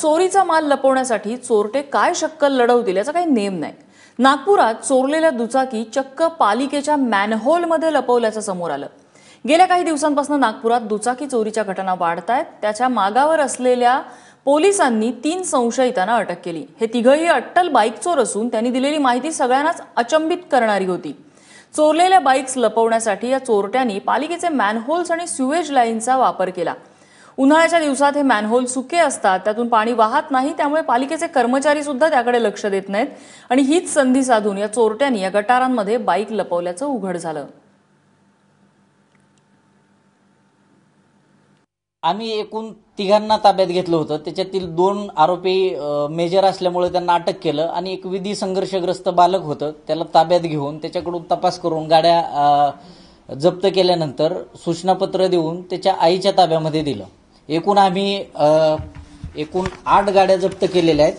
चोरीचा माल लपवण्यासाठी चोरटे काय शक्कल लढवतील याचा काही नेम नाही. नागपुरात चोरलेल्या दुचाकी चक्क पालिकेच्या मॅनहोलमध्ये लपवल्याचं समोर आलं. गेल्या काही दिवसांपासून नागपुरात दुचाकी चोरीच्या घटना वाढत आहेत त्याच्या मागावर असलेल्या पोलिसांनी तीन संशयितांना अटक केली. हे तिघही अट्टल बाईक चोर असून त्यांनी दिलेली माहिती सगळ्यांनाच अचंबित करणारी होती. चोरलेल्या बाईक्स लपवण्यासाठी या चोरट्यांनी पालिकेचे मॅनहोल्स आणि स्युएज लाईनचा वापर केला. उन्हाळ्याच्या दिवसात हे मॅनहोल सुके असतात त्यातून पाणी वाहत नाही त्यामुळे पालिकेचे कर्मचारी सुद्धा त्याकडे लक्ष देत नाहीत. आणि हीच संधी साधून या चोरट्यांनी या गटारांमध्ये बाईक लपवल्याचं उघड झालं. आम्ही एकूण तिघांना ताब्यात घेतलं होतं. त्याच्यातील दोन आरोपी मेजर असल्यामुळे त्यांना अटक केलं आणि एक विधी संघर्षग्रस्त बालक होतं. त्याला ताब्यात घेऊन त्याच्याकडून तपास करून गाड्या जप्त केल्यानंतर सूचनापत्र देऊन त्याच्या आईच्या ताब्यामध्ये दिलं. एकूण आम्ही एकूण आठ गाड्या जप्त केलेल्या आहेत.